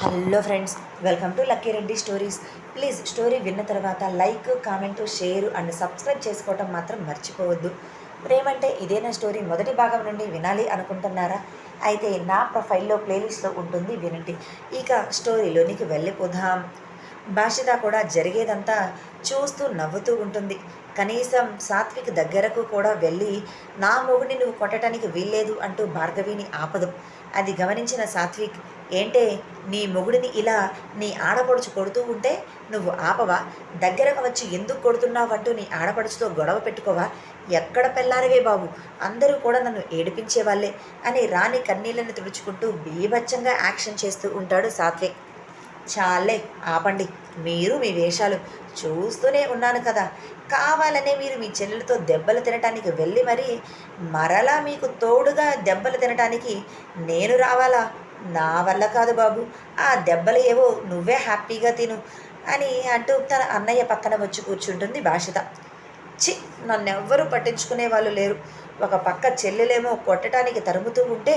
Hello friends welcome to Lucky Reddy stories please story విన్న తర్వాత like comment share and subscribe చేసుకోవటం మాత్రం మర్చిపోవద్దు. ప్రేమంటే ఇదేనా స్టోరీ మొదటి భాగం నుండి వినాలి అనుకుంటున్నారా? అయితే నా ప్రొఫైల్లో ప్లేలిస్ట్లో ఉంటుంది వినండి. ఇక స్టోరీలోనికి వెళ్ళిపోదాం. భాషిత కూడా జరిగేదంతా చూస్తూ నవ్వుతూ ఉంటుంది. కనీసం సాత్విక్ దగ్గరకు కూడా వెళ్ళి నా మొగుడిని నువ్వు కొట్టడానికి వీల్లేదు అంటూ భార్గవిని ఆపదు. అది గమనించిన సాత్విక్ ఏంటే నీ మొగుడిని ఇలా నీ ఆడపడుచు కొడుతూ ఉంటే నువ్వు ఆపవా? దగ్గరకు వచ్చి ఎందుకు కొడుతున్నావంటూ నీ ఆడపడుచుతో గొడవ పెట్టుకోవా? ఎక్కడ పెళ్ళారవే బాబు? అందరూ కూడా నన్ను ఏడిపించే వాళ్ళే అని రాణి కన్నీళ్ళని తుడుచుకుంటూ బీభత్సంగా యాక్షన్ చేస్తూ ఉంటాడు సాత్విక్. చాలే ఆపండి. మీరు మీ వేషాలు చూస్తూనే ఉన్నాను కదా. కావాలనే మీరు మీ చెల్లెలతో దెబ్బలు తినటానికి వెళ్ళి మరి మరలా మీకు తోడుగా దెబ్బలు తినటానికి నేను రావాలా? నా వల్ల కాదు బాబు. ఆ దెబ్బలు ఏవో నువ్వే హ్యాపీగా తిను అని అంటూ తన అన్నయ్య పక్కన వచ్చి కూర్చుంటుంది భాషిత. చి నన్నెవ్వరూ పట్టించుకునే వాళ్ళు లేరు. ఒక పక్క చెల్లెలేమో కొట్టడానికి తరుముతూ ఉంటే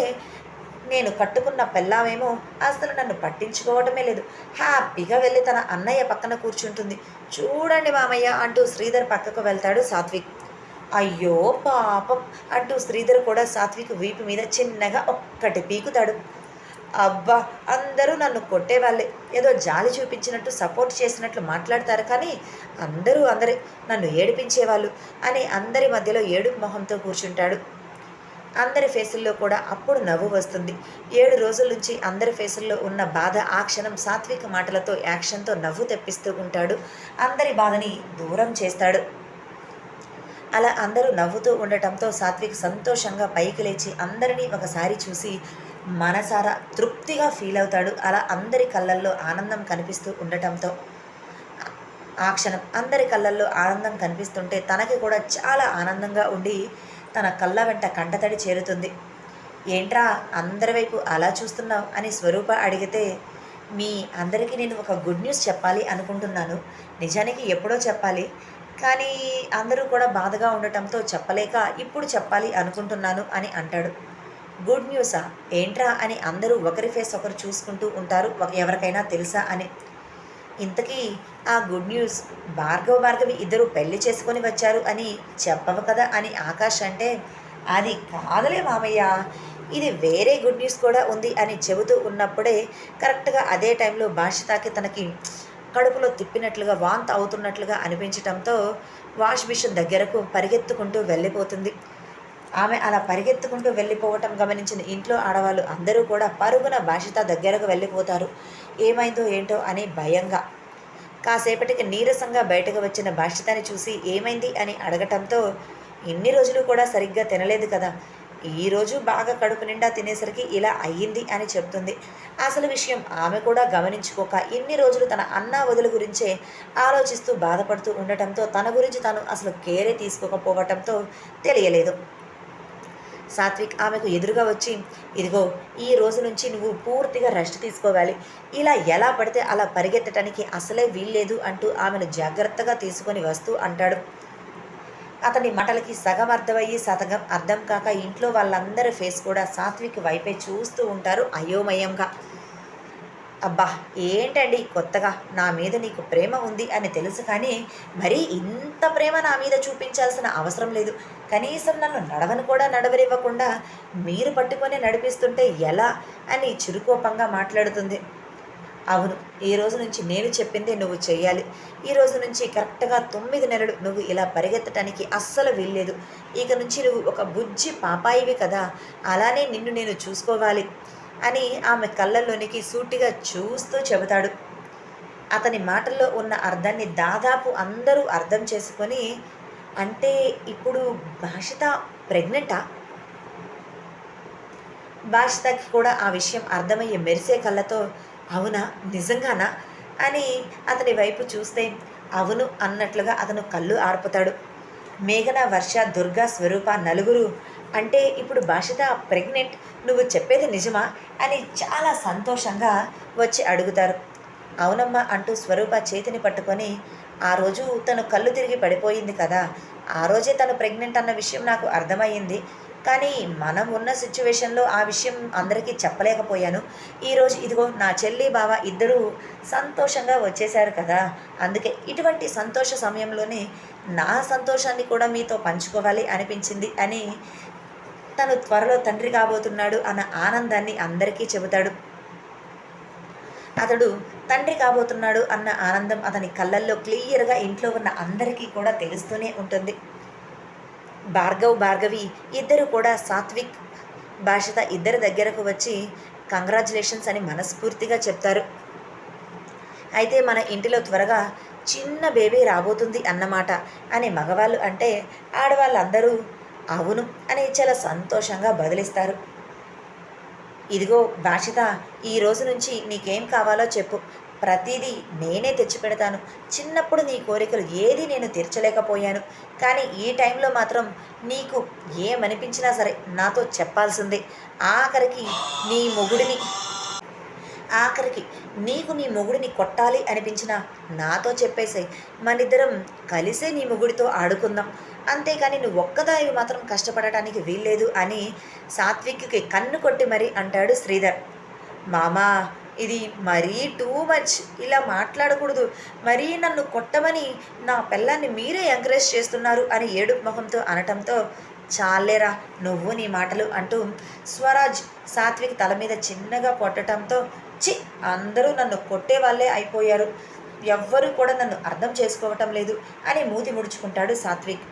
నేను కట్టుకున్న పెళ్ళామేమో అసలు నన్ను పట్టించుకోవటమే లేదు. హ్యాపీగా వెళ్ళి తన అన్నయ్య పక్కన కూర్చుంటుంది. చూడండి మామయ్య అంటూ శ్రీధర్ పక్కకు వెళ్తాడు సాత్విక్. అయ్యో పాపం అంటూ శ్రీధర్ కూడా సాత్విక్ వీపు మీద చిన్నగా ఒక్కటి పీకుతాడు. అబ్బా అందరూ నన్ను కొట్టేవాళ్ళే. ఏదో జాలి చూపించినట్టు సపోర్ట్ చేసినట్లు మాట్లాడతారు కానీ అందరూ అందరే నన్ను ఏడిపించేవాళ్ళు అని అందరి మధ్యలో ఏడుపు మొహంతో కూర్చుంటాడు. అందరి ఫేసుల్లో కూడా అప్పుడు నవ్వు వస్తుంది. ఏడు రోజుల నుంచి అందరి ఫేసుల్లో ఉన్న బాధ ఆ క్షణం సాత్విక మాటలతో యాక్షన్తో నవ్వు తెప్పిస్తూ ఉంటాడు. అందరి బాధని దూరం చేస్తాడు. అలా అందరూ నవ్వుతూ ఉండటంతో సాత్విక్ సంతోషంగా పైకి లేచి అందరినీ ఒకసారి చూసి మనసారా తృప్తిగా ఫీల్ అవుతాడు. అలా అందరి కళ్ళల్లో ఆనందం కనిపిస్తూ ఉండటంతో ఆ క్షణం అందరి కళ్ళల్లో ఆనందం కనిపిస్తుంటే తనకి కూడా చాలా ఆనందంగా ఉండి తన కళ్ళ వెంట కంటతడి చేరుతుంది. ఏంట్రా అందరి వైపు అలా చూస్తున్నావు? అని స్వరూప అడిగితే మీ అందరికీ నేను ఒక గుడ్ న్యూస్ చెప్పాలి అనుకుంటున్నాను. నిజానికి ఎప్పుడో చెప్పాలి. కానీ అందరూ కూడా బాధగా ఉండటంతో చెప్పలేక ఇప్పుడు చెప్పాలి అనుకుంటున్నాను అని అంటాడు. గుడ్ న్యూసా? ఏంట్రా అని అందరూ ఒకరి ఫేస్ ఒకరు చూసుకుంటూ ఉంటారు. ఒక- ఎవరికైనా తెలుసా అని. ఇంతకీ ఆ గుడ్ న్యూస్ భార్గవ భార్గవి ఇద్దరు పెళ్ళి చేసుకొని వచ్చారు అని చెప్పవు కదా అని ఆకాష్ అంటే అది కాదులే మామయ్య. ఇది వేరే గుడ్ న్యూస్ కూడా ఉంది అని చెబుతూ ఉన్నప్పుడే కరెక్ట్గా అదే టైంలో భాషితాకి తనకి కడుపులో తిప్పినట్లుగా వాంత్ అవుతున్నట్లుగా అనిపించటంతో వాష్ మిషన్ దగ్గరకు పరిగెత్తుకుంటూ వెళ్ళిపోతుంది. ఆమె అలా పరిగెత్తుకుంటూ వెళ్ళిపోవటం గమనించిన ఇంట్లో ఆడవాళ్ళు అందరూ కూడా పరుగున భాషిత దగ్గరకు వెళ్ళిపోతారు. ఏమైందో ఏంటో అని భయంగా. కాసేపటికి నీరసంగా బయటకు వచ్చిన భాషితని చూసి ఏమైంది అని అడగటంతో ఇన్ని రోజులు కూడా సరిగ్గా తినలేదు కదా ఈరోజు బాగా కడుపు నిండా తినేసరికి ఇలా అయ్యింది అని చెప్తుంది. అసలు విషయం ఆమె కూడా గమనించుకోక ఇన్ని రోజులు తన అన్న వదుల గురించే ఆలోచిస్తూ బాధపడుతూ ఉండటంతో తన గురించి తను అసలు కేరే తీసుకోకపోవటంతో తెలియలేదు. సాత్విక్ ఆమెకు ఎదురుగా వచ్చి ఇదిగో ఈ రోజు నుంచి నువ్వు పూర్తిగా రెస్ట్ తీసుకోవాలి. ఇలా ఎలా పడితే అలా పరిగెత్తటానికి అసలే వీల్లేదు అంటూ ఆమెను జాగ్రత్తగా తీసుకొని వస్తూ అంటాడు. అతని మాటలకి సగం అర్థమయ్యి సగం అర్థం కాక ఇంట్లో వాళ్ళందరి ఫేస్ కూడా సాత్విక్ వైపే చూస్తూ ఉంటారు అయోమయంగా. అబ్బా ఏంటండి కొత్తగా? నా మీద నీకు ప్రేమ ఉంది అని తెలుసు కానీ మరీ ఇంత ప్రేమ నా మీద చూపించాల్సిన అవసరం లేదు. కనీసం నన్ను నడవను కూడా నడవనివ్వకుండా మీరు పట్టుకొని నడిపిస్తుంటే ఎలా అని చిరుకోపంగా మాట్లాడుతుంది. అవును ఈ రోజు నుంచి నేను చెప్పిందే నువ్వు చేయాలి ఈ రోజు నుంచి కరెక్ట్గా తొమ్మిది నెలలు నువ్వు ఇలా పరిగెత్తడానికి అస్సలు వీల్లేదు. ఇక నుంచి నువ్వు ఒక బుజ్జి పాపాయివి కదా. అలానే నిన్ను నేను చూసుకోవాలి. అని ఆమె కళ్ళల్లోనికి సూటిగా చూస్తూ చెబుతాడు. అతని మాటల్లో ఉన్న అర్థాన్ని దాదాపు అందరూ అర్థం చేసుకొని అంటే ఇప్పుడు భాషిత ప్రెగ్నెంటా? భాషితకి కూడా ఆ విషయం అర్థమయ్యే మెరిసే కళ్ళతో అవునా నిజంగానా? అని అతని వైపు చూస్తే అవును అన్నట్లుగా అతను కళ్ళు ఆర్పుతాడు. మేఘన వర్ష దుర్గా స్వరూప నలుగురు అంటే ఇప్పుడు భాషిత ప్రెగ్నెంట్ నువ్వు చెప్పేది నిజమా? అని చాలా సంతోషంగా వచ్చి అడుగుతారు. అవునమ్మా అంటూ స్వరూప చేతిని పట్టుకొని ఆ రోజు తను కళ్ళు తిరిగి పడిపోయింది కదా. ఆ రోజే తను ప్రెగ్నెంట్ అన్న విషయం నాకు అర్థమయ్యింది. కానీ మనం ఉన్న సిచ్యువేషన్లో ఆ విషయం అందరికీ చెప్పలేకపోయాను. ఈరోజు ఇదిగో నా చెల్లి బావ ఇద్దరూ సంతోషంగా వచ్చేశారు కదా. అందుకే ఇటువంటి సంతోష సమయంలోనే నా సంతోషాన్ని కూడా మీతో పంచుకోవాలి అనిపించింది అని తను త్వరలో తండ్రి కాబోతున్నాడు అన్న ఆనందాన్ని అందరికీ చెబుతాడు. అతడు తండ్రి కాబోతున్నాడు అన్న ఆనందం అతని కళ్ళల్లో క్లియర్గా ఇంట్లో ఉన్న అందరికీ కూడా తెలుస్తూనే ఉంటుంది. భార్గవ్ భార్గవి ఇద్దరు కూడా సాత్విక్ భాషత ఇద్దరి దగ్గరకు వచ్చి కంగ్రాచులేషన్స్ అని మనస్ఫూర్తిగా చెప్తారు. అయితే మన ఇంటిలో త్వరగా చిన్న బేబీ రాబోతుంది అన్నమాట అని మగవాళ్ళు అంటే ఆడవాళ్ళందరూ అవును. అని చాలా సంతోషంగా బదిలిస్తారు. ఇదిగో భాషిత ఈ రోజు నుంచి నీకేం కావాలో చెప్పు. ప్రతిదీ నేనే తెచ్చిపెడతాను చిన్నప్పుడు నీ కోరికలు ఏది నేను తీర్చలేకపోయాను. కానీ ఈ టైంలో మాత్రం నీకు ఏమనిపించినా సరే నాతో చెప్పాల్సిందే. ఆఖరికి నీ మొగుడిని ఆఖరికి నీకు నీ మొగుడిని కొట్టాలి అనిపించిన నాతో చెప్పేసాయి. మనిద్దరం కలిసే నీ మొగుడితో ఆడుకుందాం. అంతేకాని నువ్వు ఒక్కదానివి మాత్రం కష్టపడటానికి వీల్లేదు అని సాత్విక్కి కన్ను కొట్టి మరీ అంటాడు శ్రీధర్. మామా ఇది మరీ టూ మచ్. ఇలా మాట్లాడకూడదు. మరీ నన్ను కొట్టమని నా పిల్లాన్ని మీరే ఎంకరేజ్ చేస్తున్నారు అని ఏడుపు ముఖంతో అనటంతో చాలేరా నువ్వు నీ మాటలు అంటూ స్వరాజ్ సాత్విక్ తల మీద చిన్నగా కొట్టడంతో చి అందరూ నన్ను కొట్టే వాళ్ళే అయిపోయారు. ఎవ్వరూ కూడా నన్ను అర్థం చేసుకోవటం లేదు అని మూతి ముడుచుకుంటాడు సాత్విక్.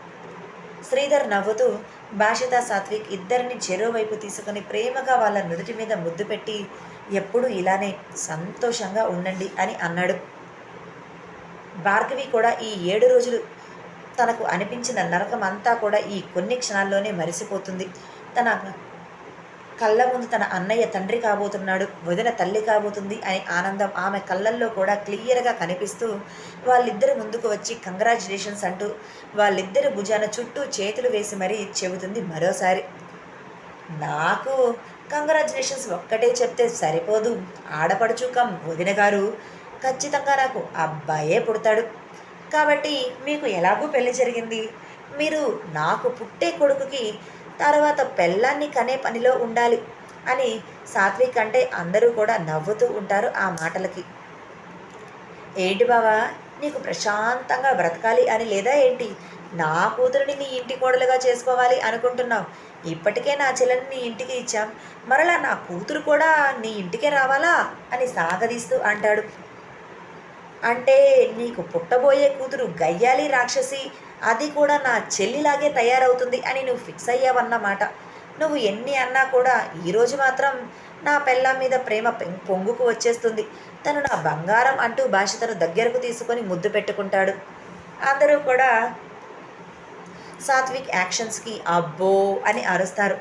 శ్రీధర్ నవ్వుతూ భాషిత సాత్విక్ ఇద్దరిని చెరో వైపు తీసుకుని ప్రేమగా వాళ్ళ నుదుటి మీద ముద్దు పెట్టి ఎప్పుడు ఇలానే సంతోషంగా ఉండండి అని అన్నాడు. భార్గవి కూడా ఈ ఏడు రోజులు తనకు అనిపించిన నరకం అంతా కూడా ఈ కొన్ని క్షణాల్లోనే మరిసిపోతుంది. తన కళ్ళ ముందు తన అన్నయ్య తండ్రి కాబోతున్నాడు వదిన తల్లి కాబోతుంది అనే ఆనందం ఆమె కళ్ళల్లో కూడా క్లియర్గా కనిపిస్తూ వాళ్ళిద్దరు ముందుకు వచ్చి కంగ్రాచులేషన్స్ అంటూ వాళ్ళిద్దరి భుజాన చుట్టూ చేతులు వేసి మరీ చెబుతుంది మరోసారి. నాకు కంగ్రాచులేషన్స్ ఒక్కటే చెప్తే సరిపోదు ఆడపడుచు కమ్ వదిన గారు ఖచ్చితంగా నాకు అబ్బాయే పుడతాడు. కాబట్టి మీకు ఎలాగూ పెళ్ళి జరిగింది? మీరు నాకు పుట్టే కొడుకుకి తర్వాత పెళ్ళాన్ని కనే పనిలో ఉండాలి అని సాత్విక్ అంటే అందరూ కూడా నవ్వుతూ ఉంటారు ఆ మాటలకి. ఏంటి బావా నీకు ప్రశాంతంగా బ్రతకాలి అని లేదా ఏంటి? నా కూతురిని నీ ఇంటి కోడలుగా చేసుకోవాలి అనుకుంటున్నావు. ఇప్పటికే నా చెల్లెని నీ ఇంటికి ఇచ్చాం. మరలా నా కూతురు కూడా నీ ఇంటికే రావాలా అని సాగదీస్తూ అంటాడు. అంటే నీకు పుట్టబోయే కూతురు గయ్యాలి రాక్షసి అది కూడా నా చెల్లిలాగే తయారవుతుంది అని నువ్వు ఫిక్స్ అయ్యావన్నమాట. నువ్వు ఎన్ని అన్నా కూడా ఈరోజు మాత్రం నా పెళ్ళం మీద ప్రేమ పెం- పొంగుకు వచ్చేస్తుంది. తను నా బంగారం అంటూ భాష తను దగ్గరకు తీసుకొని ముద్దు పెట్టుకుంటాడు. అందరూ కూడా సాత్విక్ యాక్షన్స్కి అబ్బో అని అరుస్తారు.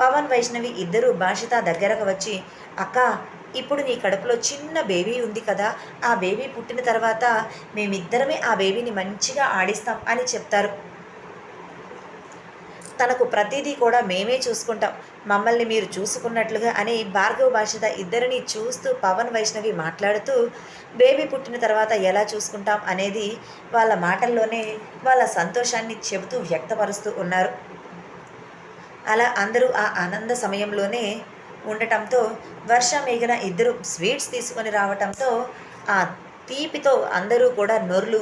పవన్ వైష్ణవి ఇద్దరు భాషిత దగ్గరకు వచ్చి అక్క ఇప్పుడు నీ కడుపులో చిన్న బేబీ ఉంది కదా ఆ బేబీ పుట్టిన తర్వాత మేమిద్దరమే ఆ బేబీని మంచిగా ఆడిస్తాం అని చెప్తారు. తనకు ప్రతిదీ కూడా మేమే చూసుకుంటాం. మమ్మల్ని మీరు చూసుకున్నట్లుగా అని భార్గవ భాషిత ఇద్దరిని చూస్తూ పవన్ వైష్ణవి మాట్లాడుతూ బేబీ పుట్టిన తర్వాత ఎలా చూసుకుంటాం? అనేది వాళ్ళ మాటల్లోనే వాళ్ళ సంతోషాన్ని చెబుతూ వ్యక్తపరుస్తూ ఉన్నారు. అలా అందరూ ఆ ఆనంద సమయంలోనే ఉండటంతో వర్ష మేఘన ఇద్దరు స్వీట్స్ తీసుకొని రావటంతో ఆ తీపితో అందరూ కూడా నొర్లు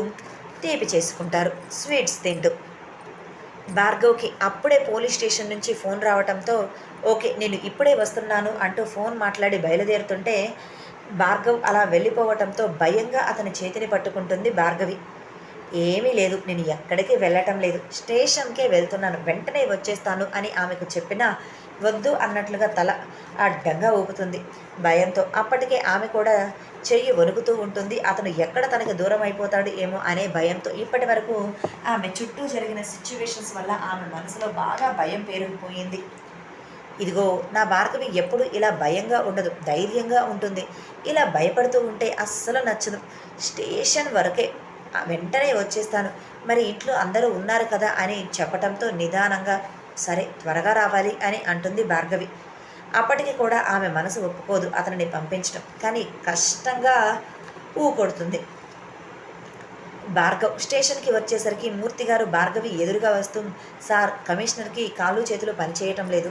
తీపి చేసుకుంటారు స్వీట్స్ తింటూ. భార్గవ్కి అప్పుడే పోలీస్ స్టేషన్ నుంచి ఫోన్ రావటంతో ఓకే నేను ఇప్పుడే వస్తున్నాను అంటూ ఫోన్ మాట్లాడి బయలుదేరుతుంటే భార్గవ్ అలా వెళ్ళిపోవటంతో భయంగా అతని చేతిని పట్టుకుంటుంది భార్గవి. ఏమీ లేదు నేను ఎక్కడికి వెళ్ళటం లేదు. స్టేషన్కే వెళ్తున్నాను. వెంటనే వచ్చేస్తాను అని ఆమెకు చెప్పినా వద్దు అన్నట్లుగా తల అడ్డంగా ఊపుతుంది. భయంతో అప్పటికే ఆమె కూడా చెయ్యి వణుకుతూ ఉంటుంది. అతను ఎక్కడ తనకి దూరం అయిపోతాడు ఏమో అనే భయంతో ఇప్పటి వరకు ఆమె చుట్టూ జరిగిన సిచ్యువేషన్స్ వల్ల ఆమె మనసులో బాగా భయం పేరుకుపోయింది. ఇదిగో నా భార్గవి ఎప్పుడు ఇలా భయంగా ఉండదు ధైర్యంగా ఉంటుంది. ఇలా భయపడుతూ ఉంటే అస్సలు నచ్చదు. స్టేషన్ వరకే ఆ, వెంటనే వచ్చేస్తాను. మరి ఇంట్లో అందరూ ఉన్నారు కదా అని చెప్పటంతో నిదానంగా సరే త్వరగా రావాలి అని అంటుంది భార్గవి. అప్పటికి కూడా ఆమె మనసు ఒప్పుకోదు అతనిని పంపించడం కానీ కష్టంగా ఊ కొడుతుంది. భార్గవ్ స్టేషన్కి వచ్చేసరికి మూర్తి గారు భార్గవి ఎదురుగా వస్తూ సార్ కమిషనర్కి కాళ్ళు చేతులు పనిచేయటం లేదు.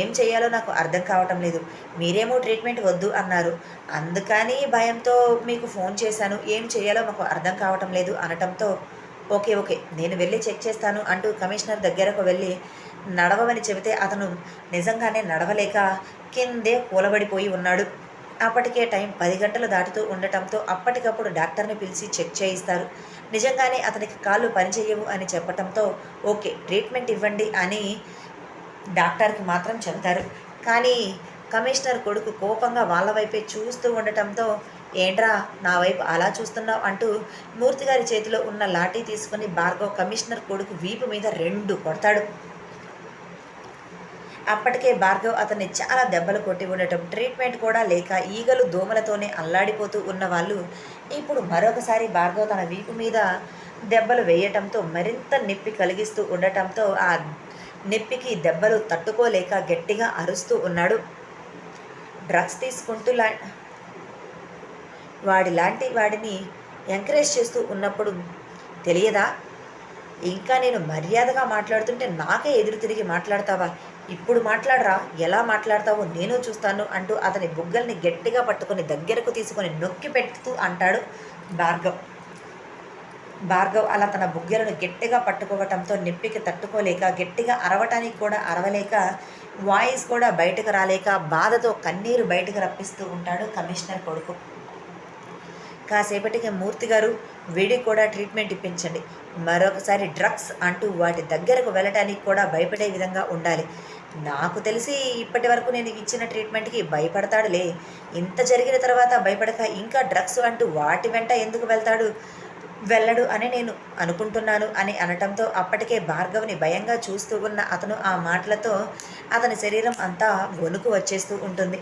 ఏం చేయాలో నాకు అర్థం కావటం లేదు. మీరేమో ట్రీట్మెంట్ వద్దు అన్నారు. అందుకని భయంతో మీకు ఫోన్ చేశాను. ఏం చేయాలో మాకు అర్థం కావటం లేదు అనటంతో ఓకే ఓకే నేను వెళ్ళి చెక్ చేస్తాను అంటూ కమిషనర్ దగ్గరకు వెళ్ళి నడవమని చెబితే అతను నిజంగానే నడవలేక కిందే కూలబడిపోయి ఉన్నాడు. అప్పటికే టైం పది గంటలు దాటుతూ ఉండటంతో అప్పటికప్పుడు డాక్టర్ని పిలిచి చెక్ చేయిస్తారు. నిజంగానే అతనికి కాళ్ళు పనిచేయవు అని చెప్పటంతో ఓకే ట్రీట్మెంట్ ఇవ్వండి అని డాక్టర్కి మాత్రం చెబుతారు. కానీ కమిషనర్ కొడుకు కోపంగా వాళ్ళ వైపే చూస్తూ ఉండటంతో ఏంట్రా నా వైపు అలా చూస్తున్నావు? అంటూ మూర్తి గారి చేతిలో ఉన్న లాఠీ తీసుకుని భార్గవ్ కమిషనర్ కొడుకు వీపు మీద రెండు కొడతాడు. అప్పటికే భార్గవ్ అతన్ని చాలా దెబ్బలు కొట్టి ఉండటం. ట్రీట్మెంట్ కూడా లేక ఈగలు దోమలతోనే అల్లాడిపోతూ ఉన్న వాళ్ళు ఇప్పుడు మరొకసారి భార్గవ్ తన వీపు మీద దెబ్బలు వేయటంతో మరింత నొప్పి కలిగిస్తూ ఉండటంతో ఆ నొప్పికి దెబ్బలు తట్టుకోలేక గట్టిగా అరుస్తూ ఉన్నాడు. డ్రగ్స్ తీసుకుంటూ లా వాడి లాంటి వాడిని ఎంకరేజ్ చేస్తూ ఉన్నప్పుడు తెలియదా? ఇంకా నేను మర్యాదగా మాట్లాడుతుంటే నాకే ఎదురు తిరిగి మాట్లాడతావా? ఇప్పుడు మాట్లాడరా? ఎలా మాట్లాడతావో నేను చూస్తాను అంటూ అతని బుగ్గల్ని గట్టిగా పట్టుకొని దగ్గరకు తీసుకొని నొక్కి పెడుతూ అంటాడు భార్గవ్. భార్గవ్ అలా తన బుగ్గలను గట్టిగా పట్టుకోవటంతో నొప్పికి తట్టుకోలేక గట్టిగా అరవటానికి కూడా అరవలేక వాయిస్ కూడా బయటకు రాలేక బాధతో కన్నీరు బయటకు రప్పిస్తూ ఉంటాడు కమిషనర్ కొడుకు. కాసేపటికి మూర్తి గారు వీడికి కూడా ట్రీట్మెంట్ ఇప్పించండి. మరొకసారి డ్రగ్స్ అంటూ వాటి దగ్గరకు వెళ్ళటానికి కూడా భయపడే విధంగా ఉండాలి. నాకు తెలిసి ఇప్పటి వరకు నేను ఇచ్చిన ట్రీట్మెంట్కి భయపడతాడులే. ఇంత జరిగిన తర్వాత భయపడక ఇంకా డ్రగ్స్ అంటూ వాటి వెంట ఎందుకు వెళ్తాడు? వెళ్ళడు అని నేను అనుకుంటున్నాను అని అనటంతో అప్పటికే భార్గవ్ని భయంగా చూస్తూ ఉన్న అతను ఆ మాటలతో అతని శరీరం అంతా వణుకు వచ్చేస్తూ ఉంటుంది.